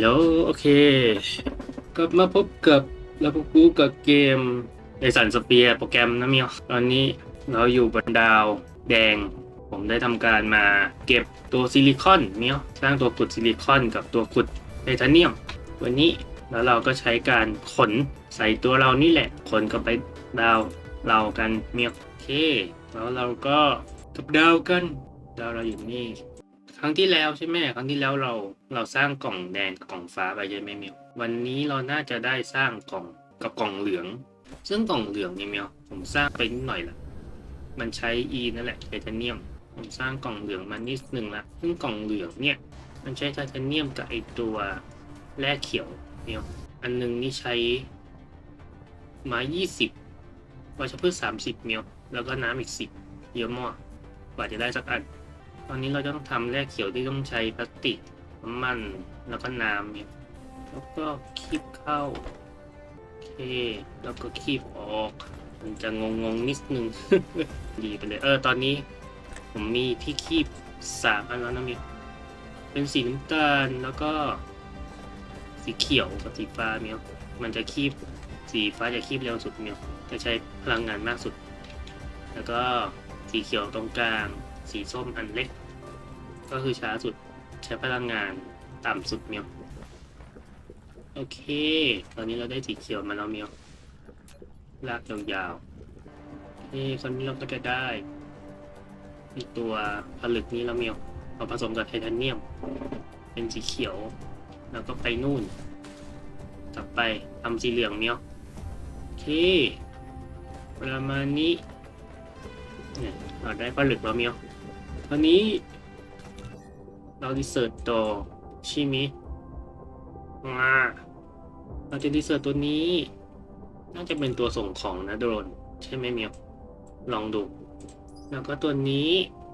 แล้วโอเคกลับมาพบกับเราพบกูกับเกมไอสันสเปียโปรแกรมนะเมียวตอนนี้เราอยู่บนดาวแดง ผมได้ทำการมาเก็บตัวซิลิคอนเมียวสร้างตัวขุดซิลิคอนกับตัวขุดไทเทเนียม วันนี้แล้วเราก็ใช้การขนใส่ตัวเรานี่แหละ ขนกลับไปดาวเรากันเมียวโอเค แล้วเราก็กับดาวกัน ดาวเราอยู่นี่ ครั้งที่แล้วใช่ไหมครั้งที่แล้วเราเราสร้างกล่องแดงกล่องฟ้าไปใช่ไหมเมียววันนี้เราน่าจะได้สร้างกล่องกับกล่องเหลือง ซึ่งกล่องเหลืองเนี่ยเมียวผมสร้างไปนิดหน่อยละมันใช้ E นั่นแหละไทเทเนียม ผมสร้างกล่องเหลืองมานิดนึงละซึ่งกล่องเหลืองเนี่ย มันใช้ไทเทเนียมกับไอตัวแร่เขียวเมียวอันหนึงนี่ใช้ไม้ยี่สิบวัชพืชสามสิบเมียวแล้วก็น้ำอีกสิบเยอะมากกว่าจะได้สักอัน ตอนนี้เราจะต้องทำแร่เขียวที่ต้องใช้พลาสติกน้ำมันแล้วก็น้ำเนี่ยแล้วก็คีบเข้าโอเคแล้วก็คีบออก มันจะงงงนิดนึง ดีไปเลยเออตอนนี้ ผมมีที่คีบสามอันแล้วนะมิวเป็นสีน้ำตาลแล้วก็ สีเขียวกับสีฟ้ามิวมันจะคีบสีฟ้าจะคีบเร็วสุดมิวจะใช้พลังงานมากสุด แล้วก็สีเขียวตรงกลาง สีส้มอันเล็ก ก็คือช้าสุดใช้พลังงานต่ำสุดเมียวโอเค ตอนนี้เราได้สีเขียวมาแล้วเมียวลากยาวๆนี่คนนี้เราก็จะได้อีตัวผลึกนี้แล้วเมียวเอาผสมกับไทเทเนียม เป็นสีเขียว แล้วก็ไปนู่นกลับไปทำสีเหลืองเมียวโอเคประมาณนี้เนี่ยเราได้ผลึกแล้วเมียวตอนนี้ เราดีเซิร์ตต่อใช่ไหมมาเราจะดีเซิร์ตตัวนี้ น่าจะเป็นตัวส่งของนะโดรนใช่ไหมเมียวลองดู แล้วก็ตัวนี้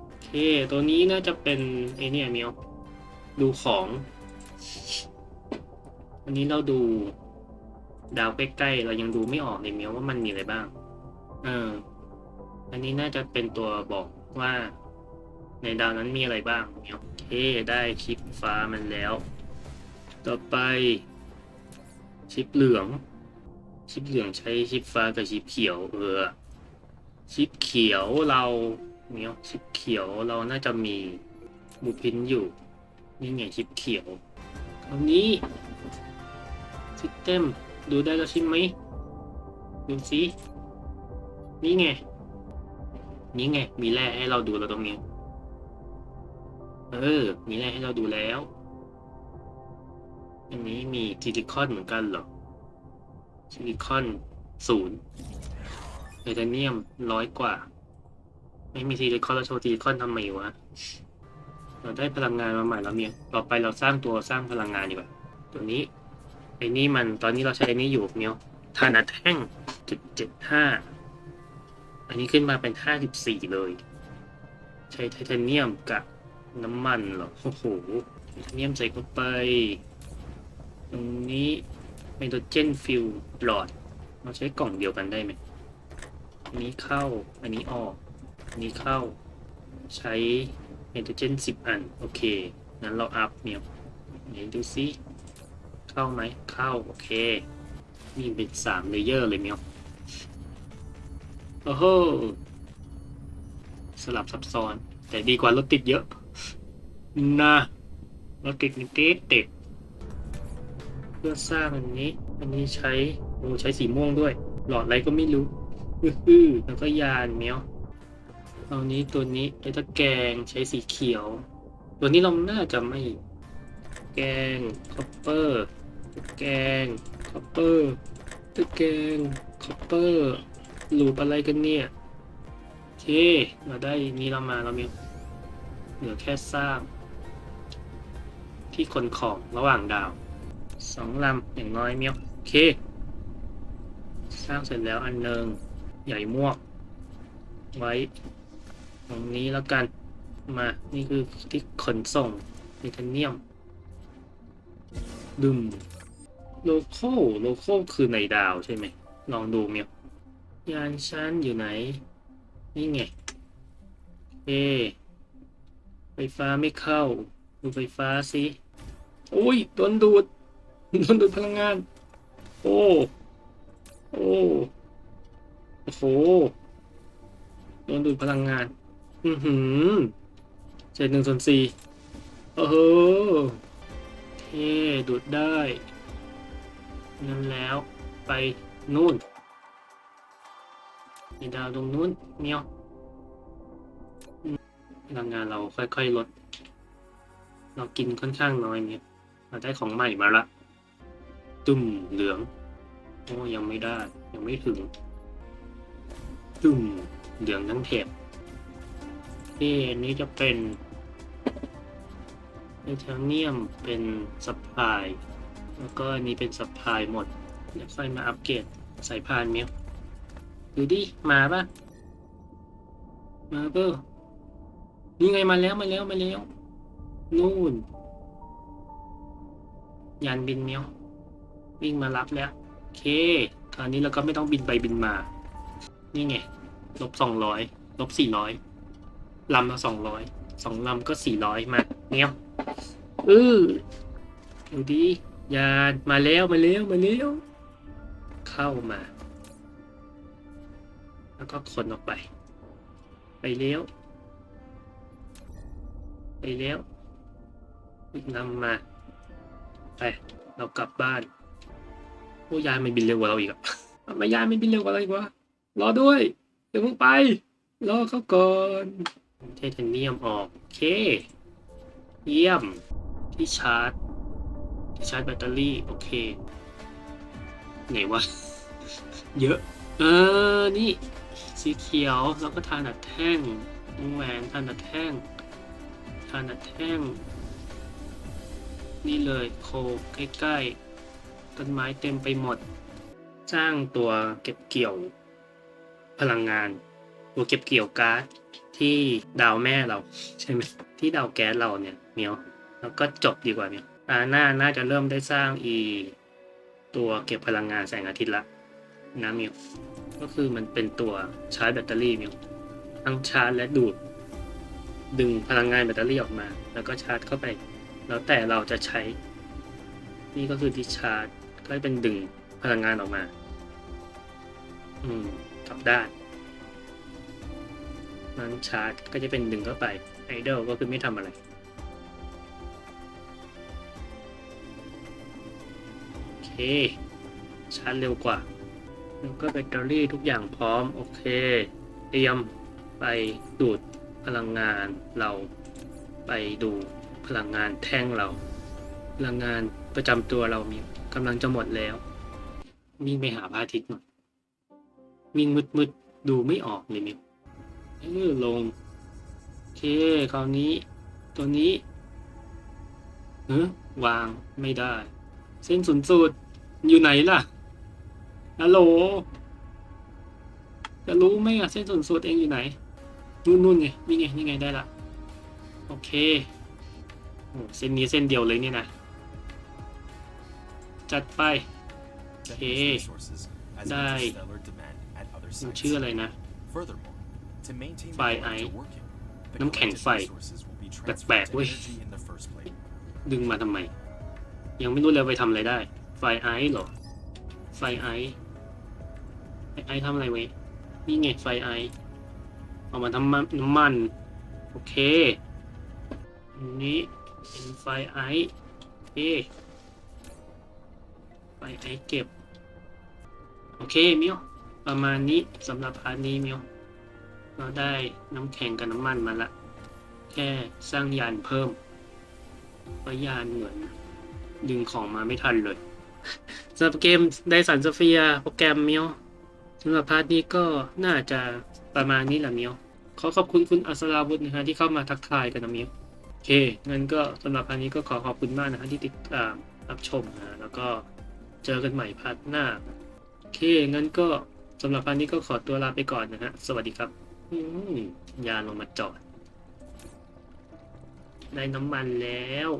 โอเคตัวนี้น่าจะเป็นไอเนี่ยเมียวดูของอันนี้เราดูดาวใกล้ๆเรายังดูไม่ออกเลยเมียวว่ามันมีอะไรบ้าง เออ อันนี้น่าจะเป็นตัวบอกว่า ในดาวนั้นมีอะไรบ้างโอเคได้ชิปฟ้ามันแล้ว ต่อไป ชิปเหลือง ชิปเหลืองใช้ชิปฟ้ากับชิปเขียว เออ ชิปเขียวเราเนี่ยชิปเขียวเราน่าจะมีบูพินอยู่ นี่ไงชิปเขียวคราวนี้ซิสเต็มดูได้แล้วใช่ไหมดูสินี่ไง นี่ไง มีแร่ให้เราดูแล้วตรงนี้ เออ มีแร่ให้เราดูแล้ว อันนี้มีซิลิคอนเหมือนกันเหรอซิลิคอนศูนย์ไทเทเนียมร้อยกว่า ไม่มีซิลิคอนแล้วโชว์ซิลิคอนทำไมวะ เราได้พลังงานมาใหม่แล้วเมียต่อไปเราสร้างตัวสร้างพลังงานดีกว่า ตัวนี้ไอ้นี่มันตอนนี้เราใช้ไอ้นี่อยู่เมียวธานาแท่งจุดเจ็ดห้าอันนี้ขึ้นมาเป็นห้าสิบสี่เลย ใช้ไทเทเนียมกับ น้ำมันเหรอ โอ้โหเนียมใส่เข้าไป ตรงนี้ไฮโดรเจนฟิลหลอด เราใช้กล่องเดียวกันได้ไหมอันนี้เข้า อันนี้ออก อันนี้เข้า ใช้ไฮโดรเจนสิบอัน โอเค งั้นเราอัพเมียวไหนดูซิ เข้าไหม เข้า โอเค นี่เป็นสามเลเยอร์เลยเมียวโอ้โหสลับซับซ้อน แต่ดีกว่ารถติดเยอะ นะรถติดนี่ติดติดเพื่อสร้างอันนี้ อันนี้ใช้โอ้ใช้สีม่วงด้วย หลอดอะไรก็ไม่รู้อื้อแล้วก็ยานเมียวเอานี้ตัวนี้ไอ้ตะแกรงใช้สีเขียว ตัวนี้เราน่าจะไม่ แกงคอปเปอร์ตะแกงคอปเปอร์ตะแกงคอปเปอร์ลูปอะไรกันเนี่ยโอเคเราได้นี้เรามาเรามีเหลือแค่สร้าง ที่ขนของระหว่างดาวสองลำอย่างน้อยเมียวโอเค สร้างเสร็จแล้วอันหนึ่งใหญ่มวก ไว้ตรงนี้แล้วกันมา นี่คือที่ขนส่งไทเทเนียมดึมโลโก้โลโก้คือในดาวใช่ไหม ลองดูเมียวยานชั้นอยู่ไหน นี่ไงเอไฟฟ้าไม่เข้า ดูไฟฟ้าสิ อ้ยโดนดูดโดนดูดพลังงาน โอ้โอ้โอ้โหโดนดูดพลังงาน อือหือเจ็ดหนึ่งส่วนสี่โอ้โหเท่ดูดได้นั่นแล้วไปนู่นมีดาวตรงนู้นเมียวอืมพลังงานเราค่อยๆลด เรากินค่อนข้างน้อยเนี่ย เราได้ของใหม่มาละตุ่มเหลืองโอ้ยังไม่ได้ ยังไม่ถึงตุ่มเหลืองทั้งแถบนี่อันนี้จะเป็นไทเทเนียมเป็นสปายแล้วก็อันนี้เป็นสปายหมดเดี๋ยวค่อยมาอัปเกรดสายพานเมียดูดิมาปะมาเปล่านี่ไงมาแล้วมาแล้วมาแล้ว นู่น ยานบินเมียววิ่งมารับแล้วโอเคคราวนี้เราก็ไม่ต้องบินไปบินมา นี่ไงลบสองร้อยลบสี่ร้อยลำละสองร้อยสองลำก็สี่ร้อยมาเมียวอือดูดียานมาแล้วมาแล้วมาแล้วเข้ามา แล้วก็คนออกไป ไปเลี้ยวไปเลี้ยวอีกนำมา ไปเรากลับบ้านโอ้ยายมันบินเร็วกว่าเราอีกอะทำไมยายมันบินเร็วกว่าเราอีกวะรอด้วยเดี๋ยวมึงไปรอเขาก่อนไทเทเนียมออกโอเค เยี่ยมที่ชาร์จที่ชาร์จแบตเตอรี่โอเคไหนวะเยอะ เออ นี่ สีเขียวแล้วก็ทานัดแท่งวงแหวนทานัดแท่งทานัดแท่ง นี่เลยโคใกล้ๆ ต้นไม้เต็มไปหมด สร้างตัวเก็บเกี่ยวพลังงาน ตัวเก็บเกี่ยวก๊าซที่ดาวแม่เราใช่ไหมที่ดาวแก๊สเราเนี่ยเมียวแล้วก็จบดีกว่าเมียวตาหน้าน่าจะเริ่มได้สร้างอีตัวเก็บพลังงานแสงอาทิตย์ละนะเมียวก็คือมันเป็นตัวชาร์จแบตเตอรี่เมียวทั้งชาร์จและดูด ดึงพลังงานแบตเตอรี่ออกมา แล้วก็ชาร์จเข้าไป แล้วแต่เราจะใช้ นี่ก็คือดิชาร์จก็เป็นดึงพลังงานออกมา อืมกลับด้านนั้นชาร์จก็จะเป็นดึงเข้าไปไอดลก็คือไม่ทำอะไรโอเค ชาร์จเร็วกว่า แล้วก็แบตเตอรี่ทุกอย่างพร้อม โอเค เตรียมไปดูดพลังงานเราไปดู พลังงานแท่งเรา พลังงานประจำตัวเรามีกำลังจะหมดแล้ววิ่งไปหาพระอาทิตย์หน่อยวิ่งมืดๆดูไม่ออกเลยมิวเออลงโอเคคราวนี้ ตัวนี้เออวางไม่ได้ เส้นศูนย์สูตรอยู่ไหนล่ะฮัลโหลจะรู้ไหมอะเส้นศูนย์สูตรเองอยู่ไหน นู่นนู่นไงนี่ไงนี่ไงได้ละโอเค เส้นนี้เส้นเดียวเลยนี่นะ จัดไป Okay. ได้มันชื่ออะไรนะไฟไอซ์น้ำแข็งไฟ แปลกๆเว้ย ดึงมาทำไม ยังไม่รู้เลยไปทำอะไรได้ ไฟไอซ์เหรอ ไฟไอซ์ไฟไอซ์ทำอะไรไว้ นี่ไงไฟไอซ์เอามาทำมันน้ำมัน โอเคอันนี้ เป็นไฟไอซ์โอไฟไอซ์เก็บ โอเคมิวประมาณนี้สำหรับพาร์ทนี้มิวเราได้น้ำแข็งกับน้ำมันมาละ แค่สร้างยานเพิ่มเพราะยานเหมือนดึงของมาไม่ทันเลยสำหรับเกมไดสันสเฟียโปรแกรมมิวสำหรับพาร์ทนี้ก็น่าจะประมาณนี้แหละมิวขอขอบคุณคุณอัศราวุฒินะฮะที่เข้ามาทักทายกันนะมิว เคงั้นก็สำหรับครั้งนี้ก็ขอขอบคุณมากนะฮะที่ติดตามรับชมนะแล้วก็เจอกันใหม่พาร์ทหน้าโอเคงั้นก็สำหรับครั้งนี้ก็ขอตัวลาไปก่อนนะฮะสวัสดีครับยานลงมาจอดได้น้ำมันแล้ว